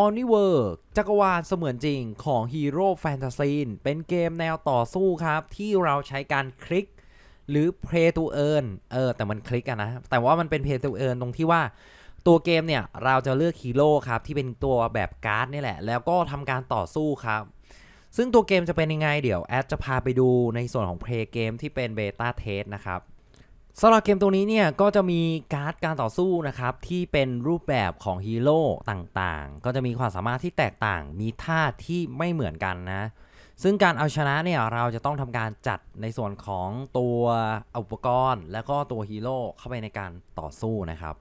o n i v e r จักรวาลเสมือนจริงของ Hero Fantasy เป็นเกมแนวต่อสู้ครับ ที่เราใช้การคลิก หรือ Play to Earn เออ แต่มันคลิกอะนะ แต่ว่ามันเป็น Play to Earn ตรงที่ว่าตัวเกมเนี่ย เราจะเลือกฮีโร่ครับ ที่เป็นตัวแบบการ์ดนี่แหละ แล้วก็ทำการต่อสู้ครับ ซึ่งตัวเกมจะเป็นยังไงเดี๋ยวแอดจะพาไปดูในส่วนของ Play เกมที่เป็นเบต้าเทสนะครับ สำหรับเกมตัวนี้เนี่ยก็จะมีการ์ดการต่อสู้นะครับที่เป็นรูปแบบของฮีโร่ต่างๆ ก็จะมีความสามารถที่แตกต่าง มีท่าที่ไม่เหมือนกันนะ ซึ่งการเอาชนะเนี่ยเราจะต้องทำการจัดในส่วนของตัวอุปกรณ์ และก็ตัวฮีโร่เข้าไปในการต่อสู้นะครับ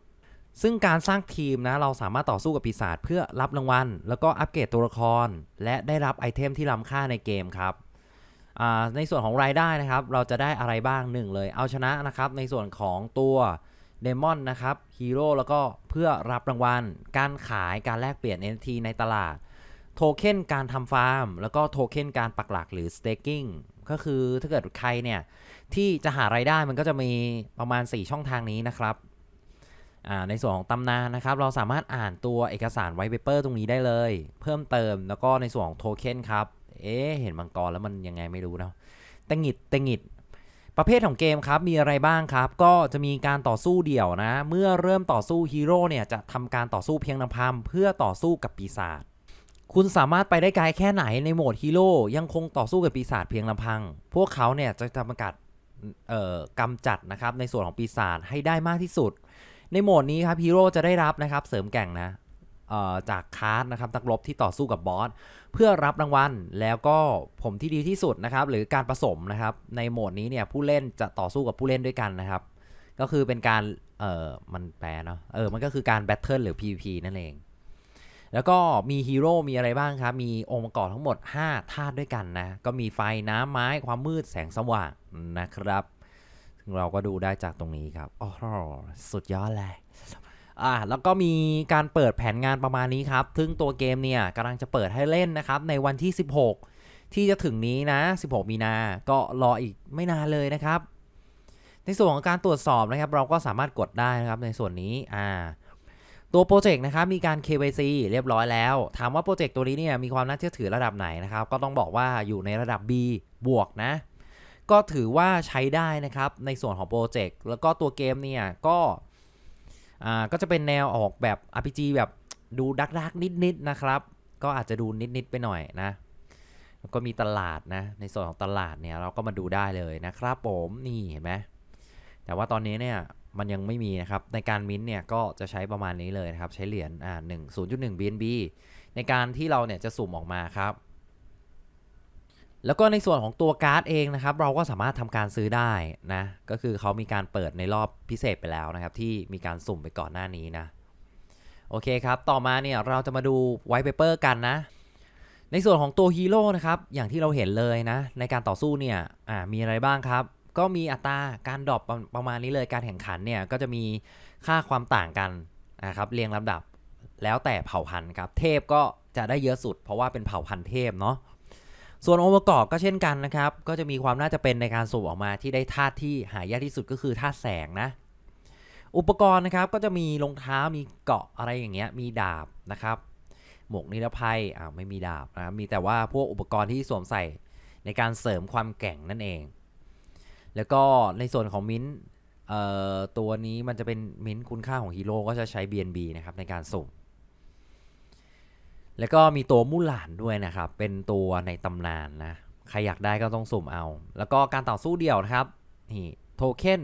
ซึ่งการสร้างทีมนะเราสามารถต่อสู้กับปีศาจเพื่อรับรางวัล แล้วก็อัปเกรดตัวละคร และได้รับไอเทมที่ล้ำค่าในเกมครับ ในส่วนของรายได้นะครับ เราจะได้อะไรบ้างหนึ่งเลย เอาชนะนะครับ ในส่วนของตัวเดมอนนะครับฮีโร่แล้วก็เพื่อรับรางวัล การขายการแลกเปลี่ยน NFT ในตลาด โทเค็นการทำฟาร์ม แล้วก็โทเค็นการปักหลักหรือ staking ก็คือถ้าเกิดใครเนี่ย ที่จะหารายได้มันก็จะมีประมาณ 4 ช่องทางนี้นะครับในส่วนของตำนานนะครับ เราสามารถอ่านตัวเอกสารไวเปเปอร์ตรงนี้ได้เลย เพิ่มเติมแล้วก็ในส่วนของโทเค็นครับ เอ๊ะเห็นมังกรแล้วมันยังไงไม่รู้เนาะตะหงิดตะหงิดประเภทของเกมครับมีอะไรบ้างครับ ก็จะมีการต่อสู้เดี่ยวนะ เมื่อเริ่มต่อสู้ฮีโร่เนี่ยจะทำการต่อสู้เพียงลำพังเพื่อต่อสู้กับปีศาจคุณสามารถไปได้ไกลแค่ไหนในโหมดฮีโร่ยังคงต่อสู้กับปีศาจเพียงลำพัง พวกเขาเนี่ยจะทำการเอ่อกำจัดนะครับในส่วนของปีศาจให้ได้มากที่สุด ในโหมดนี้ครับฮีโร่จะได้รับนะครับเสริมแก่งนะ จากคาร์ดนะครับนักรบที่ต่อสู้กับบอสเพื่อรับรางวัลแล้วก็ผมที่ดีที่สุดนะครับ หรือการผสมนะครับในโหมดนี้เนี่ยผู้เล่นจะต่อสู้กับผู้เล่นด้วยกันนะครับ ก็คือเป็นการเออมันแปลเนาะเออมันก็คือการแบทเทิลหรือ PVP นั่นเอง แล้วก็มีฮีโร่มีอะไรบ้างครับ มีองค์ประกอบทั้งหมด 5 ธาตุด้วยกันนะ ก็มีไฟน้ำไม้ความมืดแสงสว่างนะครับเราก็ดูได้จากตรงนี้ครับ โอ้โหสุดยอดเลย อ่าแล้วก็มีการเปิดแผนงานประมาณนี้ครับ ซึ่งตัวเกมเนี่ยกำลังจะเปิดให้เล่นนะครับ ในวันที่ 16 ที่จะถึงนี้นะ 16 มีนา ก็รออีกไม่นานเลยนะครับ ในส่วนของการตรวจสอบนะครับ เราก็สามารถกดได้นะครับในส่วนนี้อ่าตัวโปรเจกต์นะครับมีการ KYC เรียบร้อยแล้ว ถามว่าโปรเจกต์ตัวนี้เนี่ยมีความน่าเชื่อถือระดับไหนนะครับ ก็ต้องบอกว่าอยู่ในระดับ B บวกนะ ก็ถือว่าใช้ได้นะครับในส่วนของโปรเจกต์แล้วก็ตัวเกมเนี่ยก็ อ่าก็จะเป็นแนวออกแบบ RPG แบบดูดักดักนิดๆนะครับ ก็อาจจะดูนิดๆไปหน่อยนะก็มีตลาดนะ ในส่วนของตลาดเนี่ยเราก็มาดูได้เลยนะครับผมนี่เห็นไหมแต่ว่าตอนนี้เนี่ยมันยังไม่มีนะครับ ในการมิ้นท์เนี่ยก็จะใช้ประมาณนี้เลยนะครับ ใช้เหรียญอ่าหนึ่งศูนย์จุดหนึ่ง BNB ในการที่เราเนี่ยจะสุ่มออกมาครับ แล้วก็ในส่วนของตัวการ์ดเองนะครับ เราก็สามารถทำการซื้อได้นะ ก็คือเขามีการเปิดในรอบพิเศษไปแล้วนะครับ ที่มีการสุ่มไปก่อนหน้านี้นะ โอเคครับ ต่อมาเนี่ยเราจะมาดูไวท์เปเปอร์กันนะ ในส่วนของตัวฮีโร่นะครับ อย่างที่เราเห็นเลยนะ ในการต่อสู้เนี่ยมีอะไรบ้างครับ ก็มีอัตราการดรอปประประมาณนี้เลย การแข่งขันเนี่ยก็จะมีค่าความต่างกันนะครับ เรียงลำดับแล้วแต่เผ่าพันธุ์ครับ เทพก็จะได้เยอะสุด เพราะว่าเป็นเผ่าพันธุ์เทพเนาะ ส่วนองค์ประกอบก็เช่นกันนะครับ ก็จะมีความน่าจะเป็นในการสุ่มออกมาที่ได้ธาตุที่หายากที่สุดก็คือธาตุแสงนะ อุปกรณ์นะครับก็จะมีรองเท้ามีเกาะอะไรอย่างเงี้ยมีดาบนะครับ หมวกนิรภัยอ่าไม่มีดาบนะมีแต่ว่าพวกอุปกรณ์ที่สวมใส่ในการเสริมความแกร่งนั่นเอง แล้วก็ในส่วนของมิ้นเอ่อตัวนี้มันจะเป็นมิ้นคุณค่าของฮีโร่ก็จะใช้ BNB นะครับในการสุ่ม แล้วก็มีตัวมู่หลานด้วยนะครับ เป็นตัวในตำนานนะ ใครอยากได้ก็ต้องสุ่มเอา แล้วก็การต่อสู้เดี่ยวนะครับ นี่โทเค็น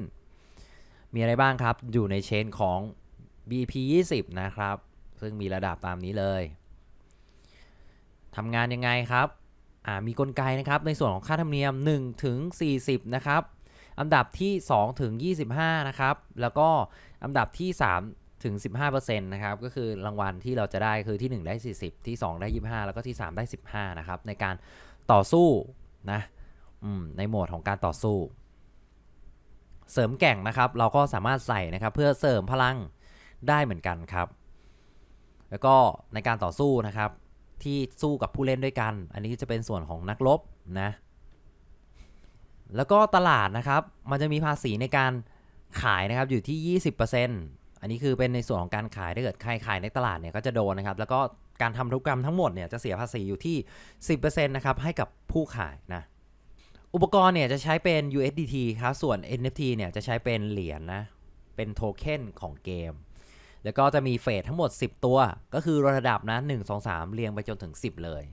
มีอะไรบ้างครับ อยู่ในเชนของ BP 20นะครับ ซึ่งมีระดับตามนี้เลย ทำงานยังไงครับอ่ามีกลไกนะครับ ในส่วนของค่าธรรมเนียม1ถึง40 นะครับ อันดับที่ 2 ถึง 25 นะครับ แล้วก็อันดับที่ 3 ถึง 15%นะครับ ก็คือรางวัลที่เราจะได้คือที่ 1 ได้ 40 ที่ 2 ได้ 25 แล้วก็ที่ 3 ได้ 15 นะครับ ในการต่อสู้นะในโหมดของการต่อสู้ เสริมแก่งนะครับ เราก็สามารถใส่นะครับ เพื่อเสริมพลังได้เหมือนกันครับ แล้วก็ในการต่อสู้นะครับ ที่สู้กับผู้เล่นด้วยกัน อันนี้จะเป็นส่วนของนักรบนะแล้วก็ตลาดนะครับ มันจะมีภาษีในการขายนะครับอยู่ที่ 20%อ อันนี้คือเป็นในส่วนของการขายถ้าเกิดใครขายในตลาดเนี่ยก็จะโดนนะครับ แล้วก็การทำธุรกรรมทั้งหมดเนี่ยจะเสียภาษีอยู่ที่ 10%นะครับให้กับผู้ขายนะอุปกรณ์เนี่ยจะใช้เป็น USDT ครับ ส่วน NFT เนี่ยจะใช้เป็นเหรียญนะเป็นโทเค็นของเกม แล้วก็จะมีเฟสทั้งหมด 10 ตัว ก็คือระดับนะ 1 2 3 เรียงไปจนถึง 10 เลย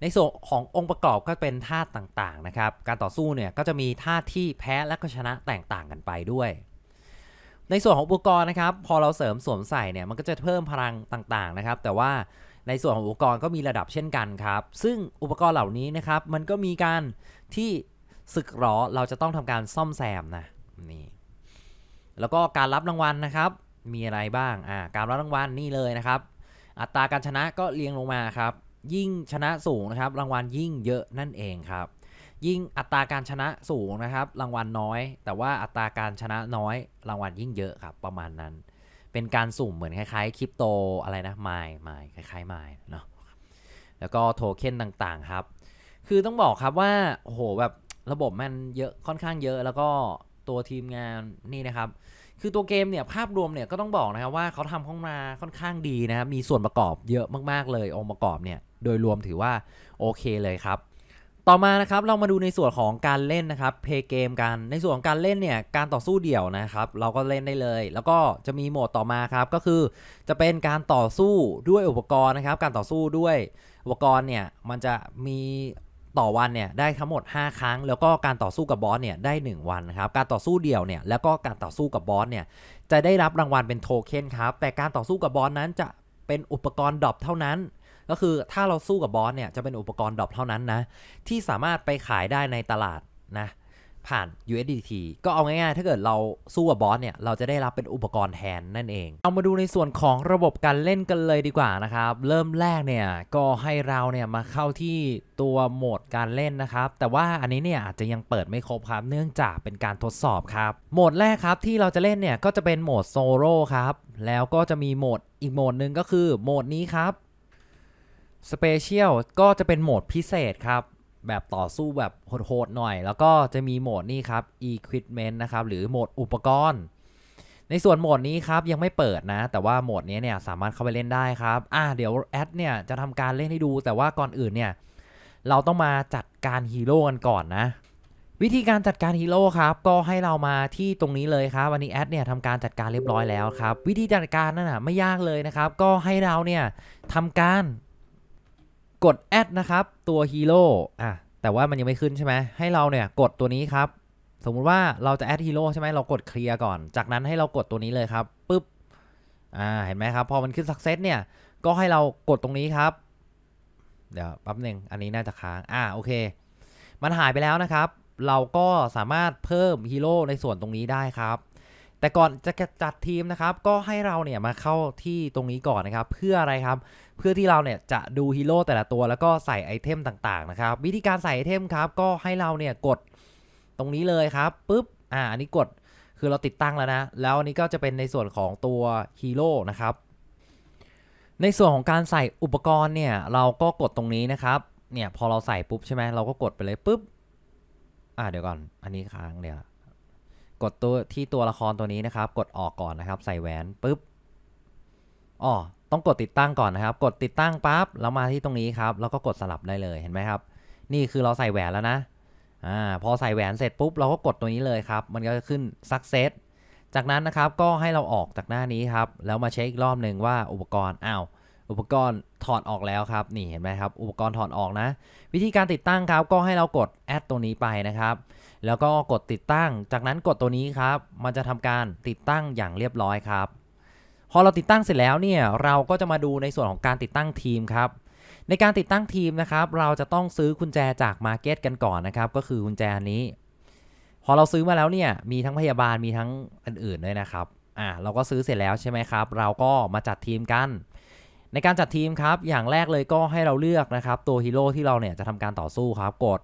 ในส่วนขององค์ประกอบก็เป็นธาตุต่างๆนะครับ การต่อสู้เนี่ยก็จะมีธาตุที่แพ้และก็ชนะแตกต่างกันไปด้วย ในส่วนของอุปกรณ์นะครับ พอเราเสริมสวมใส่เนี่ยมันก็จะเพิ่มพลังต่างๆนะครับ แต่ว่าในส่วนของอุปกรณ์ก็มีระดับเช่นกันครับ ซึ่งอุปกรณ์เหล่านี้นะครับ มันก็มีการที่สึกหรอเราจะต้องทำการซ่อมแซมนะนี่แล้วก็การรับรางวัลนะครับ มีอะไรบ้างอ่าการรับรางวัลนี่เลยนะครับ อัตราการชนะก็เรียงลงมาครับ ยิ่งชนะสูงนะครับ รางวัลยิ่งเยอะนั่นเองครับ ยิ่งอัตราการชนะสูงนะครับ รางวัลน้อย แต่ว่าอัตราการชนะน้อย รางวัลยิ่งเยอะครับ ประมาณนั้น เป็นการสุ่มเหมือนคล้ายๆคริปโตอะไรนะไมล์ไมล์คล้ายๆไมล์เนาะแล้วก็โทเค็นต่างๆครับ คือต้องบอกครับว่าโหแบบระบบมันเยอะค่อนข้างเยอะแล้วก็ตัวทีมงานนี่นะครับ คือตัวเกมเนี่ยภาพรวมเนี่ยก็ต้องบอกนะครับว่าเขาทำข้ามาค่อนข้างดีนะครับมีส่วนประกอบเยอะมากๆเลยองค์ประกอบเนี่ยโดยรวมถือว่าโอเคเลยครับ ต่อมานะครับเรามาดูในส่วนของการเล่นนะครับเพย์เกมกันในส่วนของการเล่นเนี่ยการต่อสู้เดี่ยวนะครับ เราก็เล่นได้เลย แล้วก็จะมีโหมดต่อมาครับก็คือจะเป็นการต่อสู้ด้วยอุปกรณ์นะครับ การต่อสู้ด้วยอุปกรณ์เนี่ยมันจะมีต่อวันเนี่ยได้ทั้งหมด 5 ครั้ง แล้วก็การต่อสู้กับบอสเนี่ยได้ 1 วันนะครับการต่อสู้เดี่ยวเนี่ยแล้วก็การต่อสู้กับบอสเนี่ยจะได้รับรางวัลเป็นโทเค็นครับแต่การต่อสู้กับบอสนั้นจะเป็นอุปกรณ์ดรอปเท่านั้น ก็คือถ้าเราสู้กับบอสเนี่ยจะเป็นอุปกรณ์ดรอปเท่านั้นนะ ที่สามารถไปขายได้ในตลาดนะผ่าน USDT ก็เอาง่ายๆ ถ้าเกิดเราสู้กับบอสเนี่ย เราจะได้รับเป็นอุปกรณ์แทนนั่นเอง เอามาดูในส่วนของระบบการเล่นกันเลยดีกว่านะครับ เริ่มแรกเนี่ย ก็ให้เราเนี่ยมาเข้าที่ตัวโหมดการเล่นนะครับ แต่ว่าอันนี้เนี่ยอาจจะยังเปิดไม่ครบครับ เนื่องจากเป็นการทดสอบครับ โหมดแรกครับที่เราจะเล่นเนี่ยก็จะเป็นโหมดโซโล่ครับ แล้วก็จะมีโหมดอีกโหมดหนึ่งก็คือโหมดนี้ครับ สเปเชียลก็จะเป็นโหมดพิเศษครับ แบบต่อสู้แบบโหดๆหน่อย แล้วก็จะมีโหมดนี้ครับ Equipment นะครับ หรือโหมดอุปกรณ์ ในส่วนโหมดนี้ครับยังไม่เปิดนะ แต่ว่าโหมดนี้เนี่ยสามารถเข้าไปเล่นได้ครับอ่าเดี๋ยวแอดเนี่ยจะทำการเล่นให้ดู แต่ว่าก่อนอื่นเนี่ยเราต้องมาจัดการฮีโร่กันก่อนนะ วิธีการจัดการฮีโร่ครับ ก็ให้เรามาที่ตรงนี้เลยครับวันนี้แอดเนี่ยทำการจัดการเรียบร้อยแล้วครับ วิธีจัดการนั่นนะไม่ยากเลยนะครับ ก็ให้เราเนี่ยทำการ กดแอดนะครับตัวฮีโร่อะแต่ว่ามันยังไม่ขึ้นใช่ไหมให้เราเนี่ยกดตัวนี้ครับ สมมุติว่าเราจะแอดฮีโร่ใช่ไหมเรากดเคลียร์ก่อน จากนั้นให้เรากดตัวนี้เลยครับปุ๊บอ่าเห็นไหมครับ พอมันขึ้นสักเซตเนี่ยก็ให้เรากดตรงนี้ครับ เดี๋ยวแป๊บหนึ่งอันนี้น่าจะค้างอ่าโอเค มันหายไปแล้วนะครับ เราก็สามารถเพิ่มฮีโร่ในส่วนตรงนี้ได้ครับ แต่ก่อนจะจัดทีมนะครับ ก็ให้เราเนี่ยมาเข้าที่ตรงนี้ก่อนนะครับ เพื่ออะไรครับ เพื่อที่เราเนี่ยจะดูฮีโร่แต่ละตัวแล้วก็ใส่ไอเทมต่างๆนะครับ วิธีการใส่ไอเทมครับ ก็ให้เราเนี่ยกดตรงนี้เลยครับปุ๊บอ่าอันนี้กดคือเราติดตั้งแล้วนะ แล้วอันนี้ก็จะเป็นในส่วนของตัวฮีโร่นะครับ ในส่วนของการใส่อุปกรณ์เนี่ย เราก็กดตรงนี้นะครับ เนี่ยพอเราใส่ปุ๊บใช่ไหมเราก็กดไปเลยปุ๊บ อ่าเดี๋ยวก่อน อันนี้ค้างเดี๋ยว กดตัวที่ตัวละครตัวนี้นะครับ กดออกก่อนนะครับ ใส่แหวนปุ๊บอ๋อต้องกดติดตั้งก่อนนะครับ กดติดตั้งปั๊บแล้วมาที่ตรงนี้ครับ แล้วก็กดสลับได้เลยเห็นไหมครับ นี่คือเราใส่แหวนแล้วนะอ่าพอใส่แหวนเสร็จปุ๊บเราก็กดตัวนี้เลยครับ มันก็จะขึ้น success จากนั้นนะครับก็ให้เราออกจากหน้านี้ครับ แล้วมาเช็คอีกรอบหนึ่งว่าอุปกรณ์อ้าวอุปกรณ์ถอดออกแล้วครับ นี่เห็นไหมครับ อุปกรณ์ถอดออกนะ วิธีการติดตั้งครับ ก็ให้เรากดแอดตัวนี้ไปนะครับ แล้วก็กดติดตั้ง จากนั้นกดตัวนี้ครับ มันจะทำการติดตั้งอย่างเรียบร้อยครับ พอเราติดตั้งเสร็จแล้วเนี่ยเราก็จะมาดูในส่วนของการติดตั้งทีมครับ ในการติดตั้งทีมนะครับ เราจะต้องซื้อกุญแจจากมาร์เก็ตกันก่อนนะครับ ก็คือกุญแจนี้ พอเราซื้อมาแล้วเนี่ยมีทั้งพยาบาลมีทั้งอื่นๆด้วยนะครับอ่าเราก็ซื้อเสร็จแล้วใช่ไหมครับ เราก็มาจัดทีมกันในการจัดทีมครับ อย่างแรกเลยก็ให้เราเลือกนะครับ ตัวฮีโร่ที่เราเนี่ยจะทำการต่อสู้ครับ กด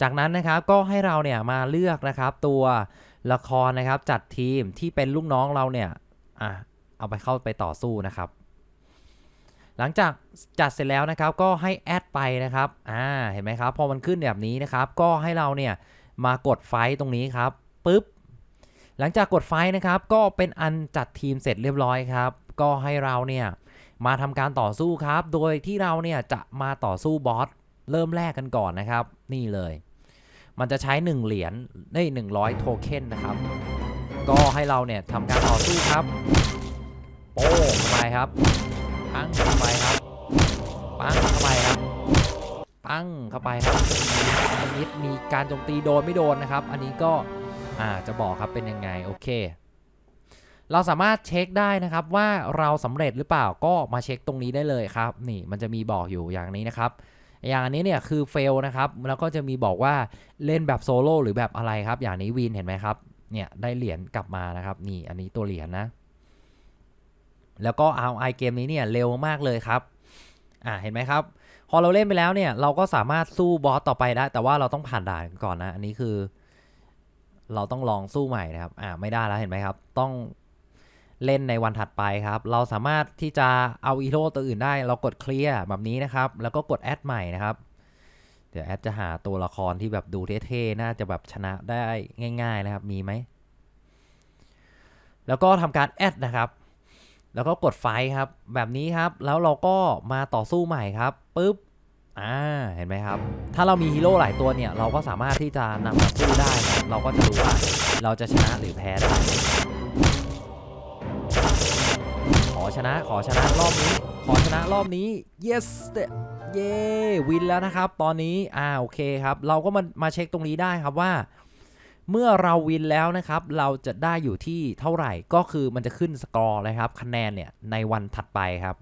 จากนั้นนะครับก็ให้เราเนี่ยมาเลือกนะครับตัวละครนะครับจัดทีมที่เป็นลูกน้องเราเนี่ยอะเอาไปเข้าไปต่อสู้นะครับ หลังจากจัดเสร็จแล้วนะครับก็ให้แอดไปนะครับอ่าเห็นไหมครับพอมันขึ้นแบบนี้นะครับ ก็ให้เราเนี่ยมากดไฟต์ตรงนี้ครับปุ๊บหลังจากกดไฟท์นะครับ ก็เป็นอันจัดทีมเสร็จเรียบร้อยครับ ก็ให้เราเนี่ยมาทำการต่อสู้ครับ โดยที่เราเนี่ยจะมาต่อสู้บอสเริ่มแรกกันก่อนนะครับ นี่เลย มันจะใช้1เหรียญได้100 โทเค็นนะครับ ก็ให้เราเนี่ยทำการต่อสู้ครับ โป้งเข้าไปครับ ปังเข้าไปครับ ปังเข้าไปครับ ปังเข้าไปครับมีนิดมีการโจมตีโดนไม่โดนนะครับ อันนี้ก็อ่าจะบอกครับเป็นยังไงโอเค เราสามารถเช็คได้นะครับว่าเราสำเร็จหรือเปล่าก็มาเช็คตรงนี้ได้เลยครับ นี่มันจะมีบอกอยู่อย่างนี้นะครับ อย่างนี้เนี่ยคือเฟลนะครับ แล้วก็จะมีบอกว่าเล่นแบบโซโล่หรือแบบอะไรครับ อย่างนี้วินเห็นไหมครับ เนี่ยได้เหรียญกลับมานะครับ นี่อันนี้ตัวเหรียญนะแล้วก็ RI เกมนี้เนี่ยเร็วมากเลยครับ อ่าเห็นไหมครับ พอเราเล่นไปแล้วเนี่ยเราก็สามารถสู้บอสต่อไปได้ แต่ว่าเราต้องผ่านด่านก่อนนะ อันนี้คือ เราต้องลองสู้ใหม่นะครับ อ่าไม่ได้แล้วเห็นไหมครับ ต้อง เล่นในวันถัดไปครับ เราสามารถที่จะเอาอีโร่ตัวอื่นได้ เรากดเคลียร์แบบนี้นะครับ แล้วก็กดแอดใหม่นะครับ เดี๋ยวแอดจะหาตัวละครที่แบบดูเท่ๆ น่าจะแบบชนะได้ง่าย ๆนะครับ มีไหม แล้วก็ทำการแอดนะครับ แล้วก็กดไฟครับ แบบนี้ครับ แล้วเราก็มาต่อสู้ใหม่ครับปุ๊บ อ่า เห็นไหมครับ ถ้าเรามีฮีโร่หลายตัวเนี่ย เราก็สามารถที่จะนำมาสู้ได้นะเราก็จะรู้ว่าเราจะชนะหรือแพ้ได้ ชนะขอชนะรอบนี้ ขอชนะรอบนี้ yes เย้วินแล้วนะครับ ตอนนี้อ่าโอเคครับ เราก็มามาเช็คตรงนี้ได้ครับว่า เมื่อเราวินแล้วนะครับ เราจะได้อยู่ที่เท่าไหร่ก็คือมันจะขึ้นสกอร์เลยครับคะแนนเนี่ยในวันถัดไปครับ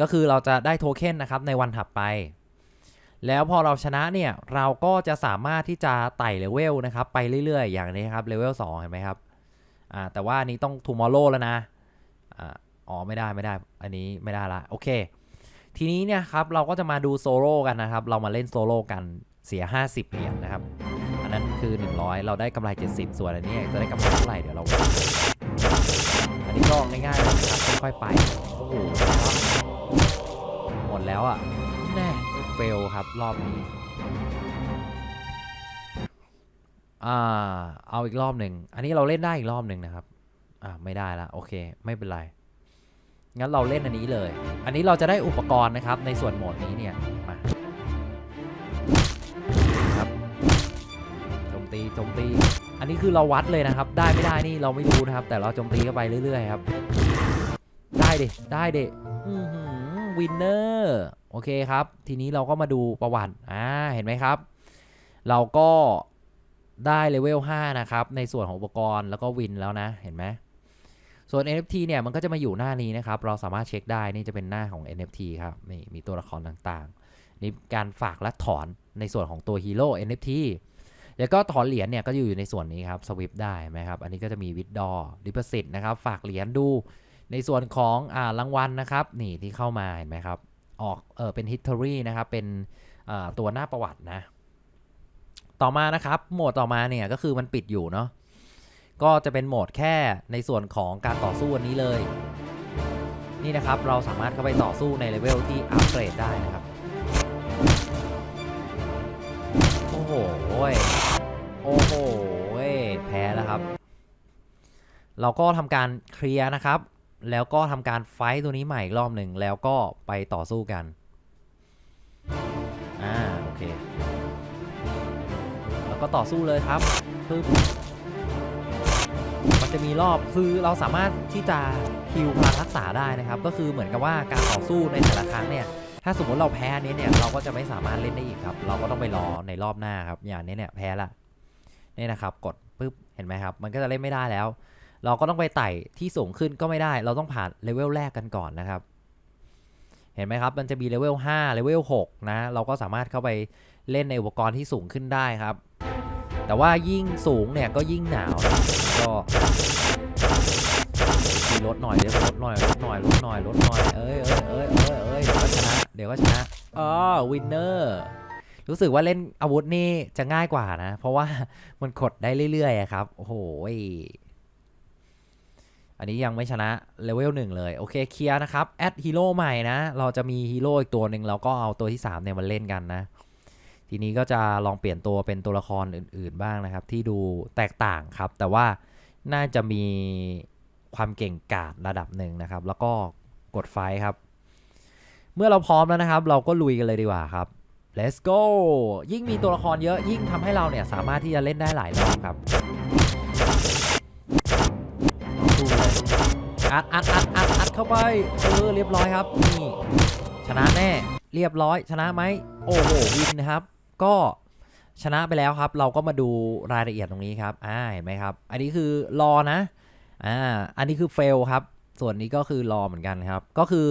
ก็คือเราจะได้โทเค็นนะครับในวันถัดไป แล้วพอเราชนะเนี่ยเราก็จะสามารถที่จะไต่เลเวลนะครับไปเรื่อยๆ อย่างนี้ครับเลเวล2เห็นไหมครับอ่าแต่ว่านี้ต้อง tomorrow แล้วนะอ่า อ๋อไม่ได้ไม่ได้ อันนี้ไม่ได้ละโอเค ทีนี้เนี่ยครับเราก็จะมาดูโซโล่กันนะครับ เรามาเล่นโซโล่กันเสีย 50 เหรียญนะครับ อันนั้นคือ 100 เราได้กำไร 70 ส่วนอันนี้จะได้กำไรเท่าไหร่เดี๋ยวเราอันนี้ก็ง่ายๆเลยนะครับค่อยๆไปโอ้โหหมดแล้วอะแน่เฟลครับรอบนี้อ่าเอาอีกรอบหนึ่ง อันนี้เราเล่นได้อีกรอบหนึ่งนะครับ อ่าไม่ได้ละโอเค ไม่เป็นไร งั้นเราเล่นอันนี้เลย อันนี้เราจะได้อุปกรณ์นะครับในส่วนโหมดนี้เนี่ย มาครับโจมตีโจมตี อันนี้คือเราวัดเลยนะครับ ได้ไม่ได้นี่เราไม่รู้นะครับ แต่เราโจมตีเข้าไปเรื่อยๆครับ ได้ดิ ได้ดิวินเนอร์ โอเคครับ ทีนี้เราก็มาดูประวัติ อ่า เห็นไหมครับ เราก็ได้เลเวล 5 นะครับ ในส่วนของอุปกรณ์แล้วก็วินแล้วนะ เห็นไหม ส่วน NFT เนี่ยมันก็จะมาอยู่หน้านี้นะครับ เราสามารถเช็คได้นี่จะเป็นหน้าของ NFT ครับนี่มีตัวละครต่างๆนี่การฝากและถอนในส่วนของตัวฮีโร่ NFT แล้วก็ถอนเหรียญเนี่ยก็อยู่ในส่วนนี้ครับสวิปได้ไหมครับ อันนี้ก็จะมีวิดดอดิปสิตนะครับ ฝากเหรียญดู ในส่วนของอ่ารางวัลนะครับ นี่ที่เข้ามาเห็นไหมครับ ออกเออเป็น history นะครับ เป็นอ่าตัวหน้าประวัตินะ ต่อมานะครับ โหมดต่อมาเนี่ยก็คือมันปิดอยู่เนาะ ก็จะเป็นโหมดแค่ในส่วนของการต่อสู้อันนี้เลย นี่นะครับเราสามารถเข้าไปต่อสู้ในเลเวลที่อัปเกรดได้นะครับ โอ้โหยโอ้โหยแพ้แล้วครับ เราก็ทำการเคลียร์นะครับ แล้วก็ทำการไฟต์ตัวนี้ใหม่อีกรอบหนึ่งแล้วก็ไปต่อสู้กันอ่าโอเค แล้วก็ต่อสู้เลยครับปึ๊บ มันจะมีรอบคือเราสามารถที่จะฮิวพลังรักษาได้นะครับ ก็คือเหมือนกับว่าการต่อสู้ในแต่ละครั้งเนี่ยถ้าสมมติเราแพ้อันนี้เนี่ยเราก็จะไม่สามารถเล่นได้อีกครับ เราก็ต้องไปรอในรอบหน้าครับอย่างนี้เนี่ยแพ้ละนี่นะครับ กดปุ๊บเห็นไหมครับ มันก็จะเล่นไม่ได้แล้ว เราก็ต้องไปไต่ที่สูงขึ้นก็ไม่ได้ เราต้องผ่านเลเวลแรกกันก่อนนะครับ เห็นไหมครับ มันจะมีเลเวล5เลเวล6นะเราก็สามารถเข้าไปเล่นในอุปกรณ์ที่สูงขึ้นได้ครับ แต่ว่ายิ่งสูงเนี่ยก็ยิ่งหนาวนะก็มีลดหน่อยเดี๋ยวลดหน่อยลดหน่อยลดหน่อยลดหน่อยเอ้ยเอ้ยเอ้ยเอ้ยเอ้ยเดี๋ยวก็ชนะเดี๋ยวก็ชนะอ๋อวินเนอร์รู้สึกว่าเล่นอาวุธนี่จะง่ายกว่านะ เพราะว่ามันกดได้เรื่อยๆครับ โอ้โหอันนี้ยังไม่ชนะเลเวลหนึ่งเลย โอเคเคลียร์นะครับ แอดฮีโร่ใหม่นะ เราจะมีฮีโร่อีกตัวหนึ่งเราก็เอาตัวที่ 3 เนี่ยมาเล่นกันนะ ทีนี้ก็จะลองเปลี่ยนตัวเป็นตัวละครอื่น ๆ บ้างนะครับ ที่ดูแตกต่างครับ แต่ว่าน่าจะมีความเก่งกาจระดับหนึ่งนะครับ แล้วก็กดไฟครับ เมื่อเราพร้อมแล้วนะครับ เราก็ลุยกันเลยดีกว่าครับ let's go ยิ่งมีตัวละครเยอะยิ่งทำให้เราเนี่ยสามารถที่จะเล่นได้หลายรอบครับอัดอัดอัดอัดอัดเข้าไปเออเรียบร้อยครับนี่ชนะแน่เรียบร้อยชนะไหมโอ้โหวินนะครับ ก็ชนะไปแล้วครับ เราก็มาดูรายละเอียดตรงนี้ครับอ่าเห็นไหมครับ อันนี้คือรอนะอ่าอันนี้คือเฟลครับ ส่วนนี้ก็คือรอเหมือนกันครับ ก็คือ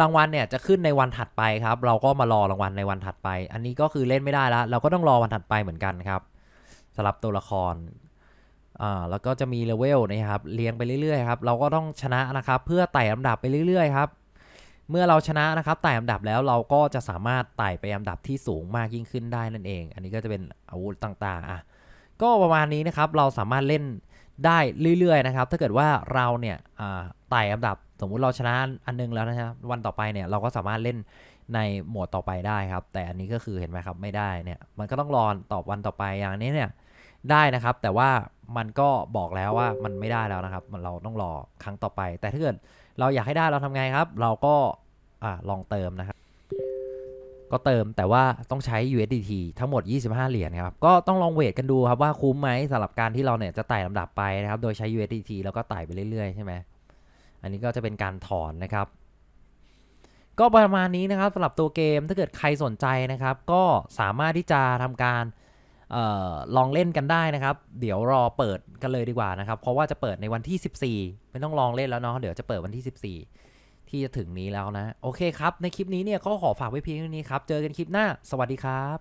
รางวัลเนี่ยจะขึ้นในวันถัดไปครับ เราก็มารอรางวัลในวันถัดไป อันนี้ก็คือเล่นไม่ได้แล้วเราก็ต้องรอวันถัดไปเหมือนกันครับสำหรับตัวละครอ่าแล้วก็จะมีเลเวลนะครับเรียงไปเรื่อยๆครับเราก็ต้องชนะนะครับ เพื่อไต่ลำดับไปเรื่อยๆครับ เมื่อเราชนะนะครับไต่ลำดับแล้วเราก็จะสามารถไต่ไปลำดับที่สูงมากยิ่งขึ้นได้นั่นเอง อันนี้ก็จะเป็นอาวุธต่างๆอะก็ประมาณนี้นะครับเราสามารถเล่นได้เรื่อยๆนะครับ ถ้าเกิดว่าเราเนี่ยอ่าไต่ลำดับสมมุติเราชนะอันนึงแล้วนะครับวันต่อไปเนี่ยเราก็สามารถเล่นในหมวดต่อไปได้ครับ แต่อันนี้ก็คือเห็นไหมครับไม่ได้เนี่ยมันก็ต้องรอต่อวันต่อไปอย่างนี้เนี่ยได้นะครับ แต่ว่ามันก็บอกแล้วว่ามันไม่ได้แล้วนะครับ มันเราต้องรอครั้งต่อไป แต่ถ้าเกิด เราอยากให้ได้เราทำไงครับ เราก็อ่าลองเติมนะครับก็เติมแต่ว่าต้องใช้ USDT ทั้งหมด 25 เหรียญครับ ก็ต้องลองเวทกันดูครับว่าคุ้มไหมสำหรับการที่เราเนี่ยจะไต่ลำดับไปนะครับ โดยใช้ USDT แล้วก็ไต่ไปเรื่อยๆ ใช่ไหม อันนี้ก็จะเป็นการถอนนะครับ ก็ประมาณนี้นะครับสำหรับตัวเกมถ้าเกิดใครสนใจนะครับ ก็สามารถที่จะทำการ ออลองเล่นกันได้นะครับ เดี๋ยวรอเปิดกันเลยดีกว่านะครับ เพราะว่าจะเปิดในวันที่ 14 ไม่ต้องลองเล่นแล้วเนาะเดี๋ยวจะเปิดวันที่ 14 ที่จะถึงนี้แล้วนะ โอเคครับ ในคลิปนี้เนี่ยก็ขอฝากไว้เพียงเท่านี้ครับ เจอกันคลิปหน้า สวัสดีครับ